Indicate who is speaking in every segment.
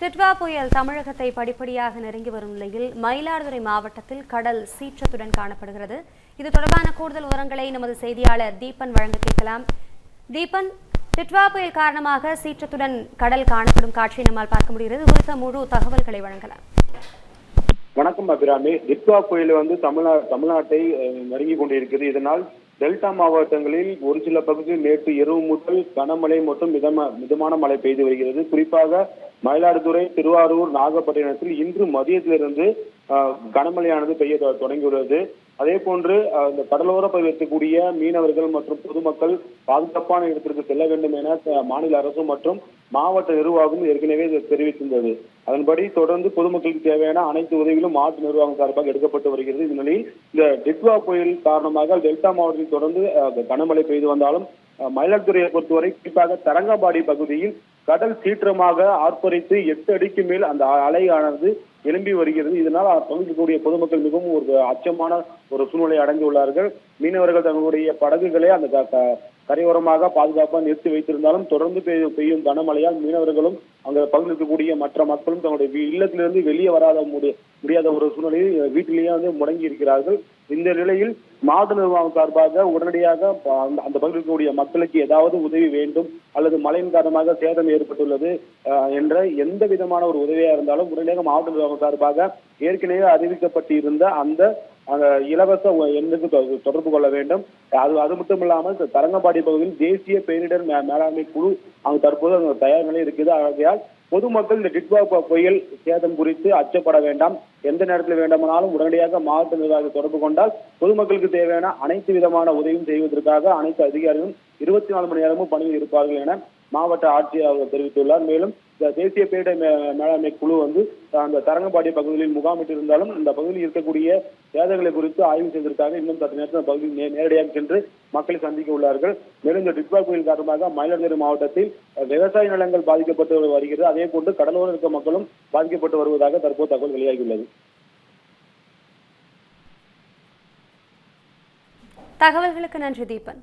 Speaker 1: டிட்வா புயல் தமிழகத்தை படிப்படியாக நெருங்கி வரும் நிலையில் மயிலாடுதுறை மாவட்டத்தில் கடல் சீற்றத்துடன் காணப்படுகிறது. இது தொடர்பான கூடுதல் விவரங்களை நமது செய்தியாளர் தீபன் வழங்க கேட்கலாம். தீபன் டிட்வா புயல் காரணமாக சீற்றத்துடன் கடல் காணப்படும் காட்சியை நம்மால் பார்க்க முடிகிறது. குறித்த முழு தகவல்களை வழங்கலாம்.
Speaker 2: வணக்கம் அபிராமி. டிட்வா புயல் வந்து தமிழ்நா தமிழ்நாட்டை நெருங்கி கொண்டிருக்கிறது. இதனால் டெல்டா மாவட்டங்களில் ஒரு சில பகுதியில் நேற்று இரவு முதல் கனமழை மற்றும் மிதமா மிதமான மழை பெய்து வருகிறது. குறிப்பாக மயிலாடுதுறை திருவாரூர் நாகப்பட்டினத்தில் இன்று மதியத்திலிருந்து கனமழையானது பெய்ய தொடங்கியுள்ளது. அதே போன்று இந்த கடலோர பகுதியில் மீனவர்கள் மற்றும் பொதுமக்கள் பாதுகாப்பான இடத்திற்கு செல்ல வேண்டும் என மாநில அரசு மற்றும் மாவட்ட நிர்வாகம் ஏற்கனவே தெரிவித்திருந்தது. அதன்படி தொடர்ந்து பொதுமக்களுக்கு தேவையான அனைத்து உதவிகளும் மாவட்ட நிர்வாகம் சார்பாக எடுக்கப்பட்டு வருகிறது. இந்த நிலையில் இந்த டிட்வா புயல் காரணமாக டெல்டா மாவட்டத்தில் தொடர்ந்து கனமழை பெய்து வந்தாலும் மயிலாடுதுறையை பொறுத்தவரை குறிப்பாக தரங்கம்பாடி பகுதியில் கடல் சீற்றமாக ஆர்ப்பரித்து எட்டு அடிக்கு மேல் அந்த அலையானது எழும்பி வருகிறது. இதனால் பகுதிக்கூடிய பொதுமக்கள் மிகவும் ஒரு அச்சமான ஒரு சூழ்நிலை அடைந்துள்ளார்கள் மீனவர்கள் தங்களுடைய படகுகளை அந்த கரையோரமாக பாதுகாப்பாக நிறுத்தி வைத்திருந்தாலும் தொடர்ந்து பெய்யும் பெய்யும் கனமழையால் மீனவர்களும் அங்க பகுதியில் இருக்கக்கூடிய மற்ற மக்களும் தங்களுடைய இல்லத்திலிருந்து வெளியே வராத முடியாத ஒரு சூழ்நிலையில் வீட்டிலேயே வந்து முடங்கி இருக்கிறார்கள். இந்த நிலையில் மாவட்ட நிர்வாகம் சார்பாக உடனடியாக அந்த அந்த பகுதியில் இருக்கக்கூடிய மக்களுக்கு ஏதாவது உதவி வேண்டும் அல்லது மழையின் காரணமாக சேதம் ஏற்பட்டுள்ளது அஹ், என்ற எந்த விதமான ஒரு உதவியா இருந்தாலும் உடனடியாக மாவட்ட நிர்வாகம் சார்பாக ஏற்கனவே அறிவிக்கப்பட்டிருந்த அந்த அந்த இலவச எண்ணுக்கு தொ- தொடர்பு கொள்ள வேண்டும். அது அது மட்டும் இல்லாமல் இந்த தரங்கம்பாடி பகுதியில் தேசிய பேரிடர் மே- மேலாண்மை குழு அங்கு தற்போது அங்கு தயார் நிலை இருக்குது. ஆகையால் பொதுமக்கள் இந்த டிட்வா புயல் சேதம் குறித்து அச்சப்பட வேண்டாம். எந்த நேரத்தில் வேண்டுமானாலும் உடனடியாக மாவட்ட நிர்வாகத்தை தொடர்பு கொண்டால் பொதுமக்களுக்கு தேவையான அனைத்து விதமான உதவியும் செய்வதற்காக அனைத்து அதிகாரிகளும் இருபத்தி நாலு மணி நேரமும் பணியில் இருப்பார்கள் என மாவட்ட ஆட்சியர் அவர் தெரிவித்துள்ளார். மேலும் இந்த தேசிய பேரிடர் மே- மேலாண்மை குழு வந்து அந்த தரங்கம்பாடி பகுதியில் முகாமிட்டு இருந்தாலும் இந்த பகுதியில் இருக்கக்கூடிய சேதங்களை குறித்து ஆய்வு செய்திருக்காங்க. இன்னும் சற்று நேரத்தில் அந்த பகுதியில் நேரடியாக சென்று மக்களை சந்திக்க உள்ளார்கள். மேலும் இந்த டிட்பா புயல் காரணமாக மயிலாடுதுறை மாவட்டத்தில் விவசாய நிலங்கள் பாதிக்கப்பட்டு வருகிறது. அதே போன்று கடலோர இருக்க மக்களும் பாதிக்கப்பட்டு வருவதாக தற்போது தகவல் வெளியாகியுள்ளது.
Speaker 1: தகவல்களுக்கு நன்றி தீபன்.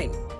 Speaker 3: fine.